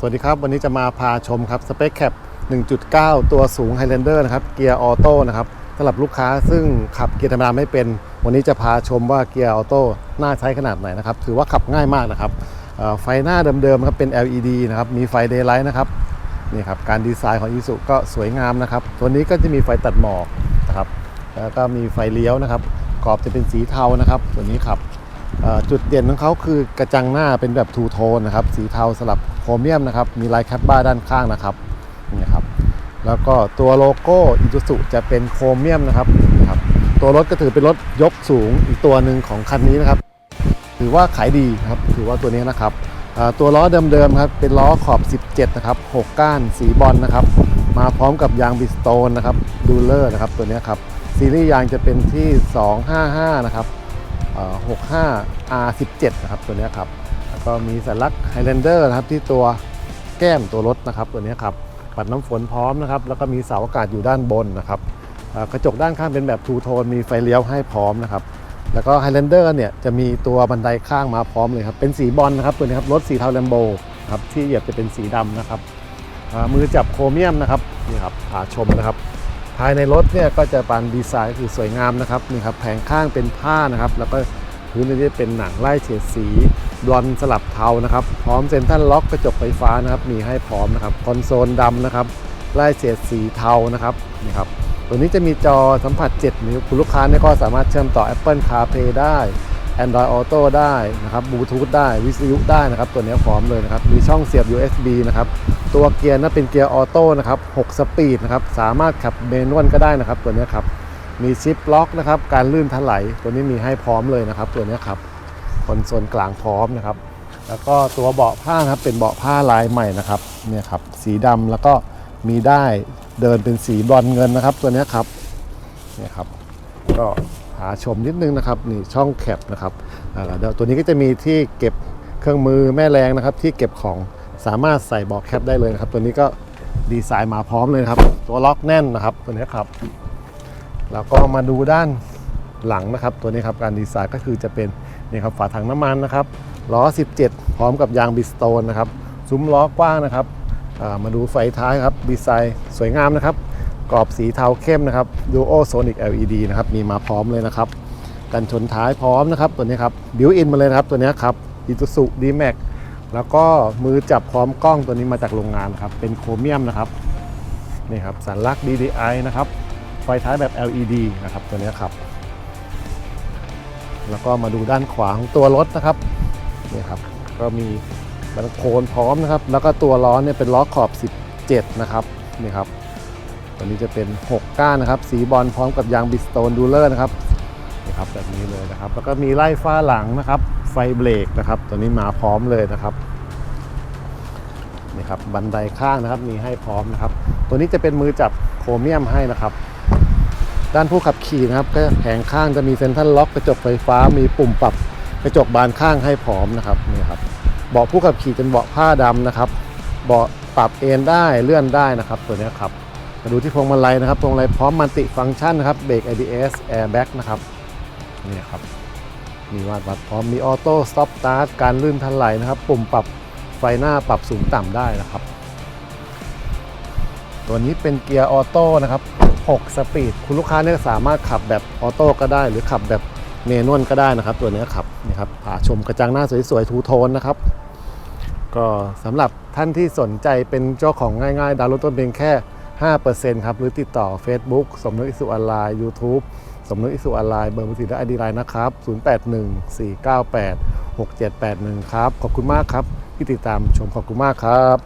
สวัสดีครับ วันนี้จะมาพาชมครับสเปคแคป1.9 ตัวสูง Highlander นะครับ เกียร์ออโต้นะครับสำหรับลูกค้าซึ่งขับเกียร์ธรรมดาไม่เป็น วันนี้จะพาชมว่าเกียร์ออโต้น่าใช้ขนาดไหนนะครับ ถือว่าขับง่ายมากนะครับไฟหน้าเดิมๆครับเป็น LED นะครับ มีไฟ Daylight นะครับนี่ครับการดีไซน์ของ Isuzu ก็สวยงามนะครับ ตัวนี้ก็จะมีไฟตัดหมอกนะครับแล้วก็มีไฟเลี้ยวนะครับกรอบจะเป็นสีเทานะครับ ตัวนี้ครับจุดเด่นของเขาคือกระจังหน้าเป็นแบบทูโทนนะครับสีเทาสลับ เมียมนะครับ มีลายแคปบ้าด้านข้างนะครับนี่ครับ แล้วก็ตัวโลโก้อิ u ุจะเป็นโครเมียมนะครับนะครับ ตัวรถก็ถือเป็นรถยกสูงอีกตัวหนึ่งของคันนี้นะครับ ถือว่าขายดีครับ ถือว่าตัวนี้นะครับ ตัวล้อเดิมๆครับ เป็นล้อขอบ 17 นะครับ 6 ก้านสีบอลนะครับ มาพร้อมกับยางบิสโตนนะครับ ดูเลอร์นะครับตัวนี้ครับซีรีส์ยางจะเป็นที่ 255 นะครับเอ่อ65 R17 นะครับตัวนี้ครับ ก็มีสัญลักษณ์ Highlander นะครับที่ตัวแก้มตัวรถนะครับตัวนี้ครับปัดน้ำฝนพร้อมนะครับแล้วก็มีเสาอากาศอยู่ด้านบนนะครับกระจกด้านข้างเป็นแบบทูโทนมีไฟเลี้ยวให้พร้อมนะครับแล้วก็ Highlander เนี่ยจะมีตัวบันไดข้างมาพร้อมเลยครับเป็นสีบอลนะครับตัวนี้ครับรถสีเทาแลมโบครับที่เหยียบจะเป็นสีดำนะครับมือจับโครเมียมนะครับนี่ครับพาชมนะครับ ภายในรถเนี่ยก็จะปานดีไซน์คือสวยงามนะครับนี่ครับแผงข้างเป็นผ้านะครับ แล้วก็ พื้นนี่เป็นหนังไล่เฉดสีบลอนสลับเทานะครับ พร้อมเซ็นทรัลล็อกกระจกไฟฟ้านะครับ มีให้พร้อมนะครับคอนโซลดำนะครับไล่เฉดสีเทานะครับนี่ครับตัวนี้จะมีจอสัมผัส 7 นิ้วคุณลูกค้าเนี่ยก็สามารถเชื่อมต่อ Apple CarPlay ได้ Android Auto ได้นะครับ Bluetooth ได้วิทยุได้นะครับ ตัวนี้พร้อมเลยนะครับ มีช่องเสียบ USB นะครับ ตัวเกียร์นั้นเป็นเกียร์ออโต้นะครับ 6 สปีดนะครับ สามารถขับเมนวลก็ได้นะครับ ตัวนี้ครับ มีชิปล็อกนะครับการลื่นถลายตัวนี้มีให้พร้อมเลยนะครับ ตัวนี้ครับคอนโซลกลางพร้อมนะครับ แล้วก็ตัวเบาะผ้านะครับเป็นเบาะผ้าลายใหม่นะครับเนี่ยครับสีดำแล้วก็มีได้เดินเป็นสีบรอนเงินนะครับ ตัวนี้ครับเนี่ยครับก็หาชมนิดนึงนะครับนี่ช่องแคปนะครับอ่าเดี๋ยวตัวนี้ก็จะมีที่เก็บเครื่องมือแม่แรงนะครับ ที่เก็บของสามารถใส่เบอกแคปได้เลยนะครับ ตัวนี้ก็ดีไซน์มาพร้อมเลยครับ ตัวล็อกแน่นนะครับ ตัวนี้ครับ แล้วก็มาดูด้านหลังนะครับ ตัวนี้ครับการดีไซน์ก็คือจะเป็นนี่ครับฝาถังน้ำมันนะครับล้อ 17 พร้อมกับยางบิสโตนนะครับซุ้มล้อกว้างนะครับมาดูไฟท้ายครับดีไซน์สวยงามนะครับ กรอบสีเทาเข้มนะครับ Duo Sonic LED นะครับมีมาพร้อมเลยนะครับกันชนท้ายพร้อมนะครับตัวนี้ครับบิวอินมาเลยนะครับตัวนี้ครับ Isuzu D-Max แล้วก็มือจับพร้อมกล้องตัวนี้มาจากโรงงานนครับเป็นโครเมียมนะครับนี่ครับสัญลักษณ์ DDI นะครับ ฟท้ายแบบ LED นะครับตัวนี้ครับ แล้วก็มาดูด้านขวาของตัวรถนะครับนี่ครับ ก็มีบันโคนพร้อมนะครับ แล้วก็ตัวล้อเนี่ยเป็นล้อขอบ 17 นะครับนี่ครับตัวนี้จะเป็น 6 ก้านนะครับ สีบอลพร้อมกับยางบิสโตนดูเลอร์นะครับนี่ครับแบบนี้เลยนะครับ แล้วก็มีไล่ฟ้าหลังนะครับ ไฟเบรกนะครับ ตัวนี้มาพร้อมเลยนะครับนี่ครับบันไดข้างนะครับมีให้พร้อมนะครับ ตัวนี้จะเป็นมือจับโครเมียมให้นะครับ ด้านผู้ขับขี่นะครับก็แผงข้างจะมีเซ็นทรัลล็อกกระจกไฟฟ้า มีปุ่มปรับกระจกบานข้างให้พร้อมนะครับนี่ครับเบาะผู้ขับขี่เป็นเบาะผ้าดำนะครับเบาะปรับเอนได้เลื่อนได้นะครับตัวนี้ครับมาดูที่พวงมาลัยนะครับพวงมาลัยพร้อมมัลติฟังก์ชันนะครับเบรก ABS Airbag นะครับนี่ครับมีวัดวัดพร้อมมีออโต้สต็อปสตาร์ทการลื่นทันไหลนะครับ ปุ่มปรับไฟหน้าปรับสูงต่ำได้นะครับ ตัวนี้เป็นเกียร์ออโต้นะครับ 6 สปีด คุณลูกค้าเนี่ยสามารถขับแบบออโต้ก็ได้ หรือขับแบบเมนวลก็ได้นะครับ ตัวนี้ครับนี่ครับผ่าชมกระจังหน้าสวยๆทูโทนนะครับ ก็สำหรับท่านที่สนใจเป็นเจ้าของง่ายๆ ดาวน์โหลดต้นเพียงแค่ 5%ครับ หรือติดต่อ Facebook สมนึกอิสุออนไลน์ YouTube สมนึกอิสุออนไลน์ เบอร์มือถือและไอดีไลน์นะครับ 0814986781 ครับ ขอบคุณมากครับที่ติดตามชมขอบคุณมากครับ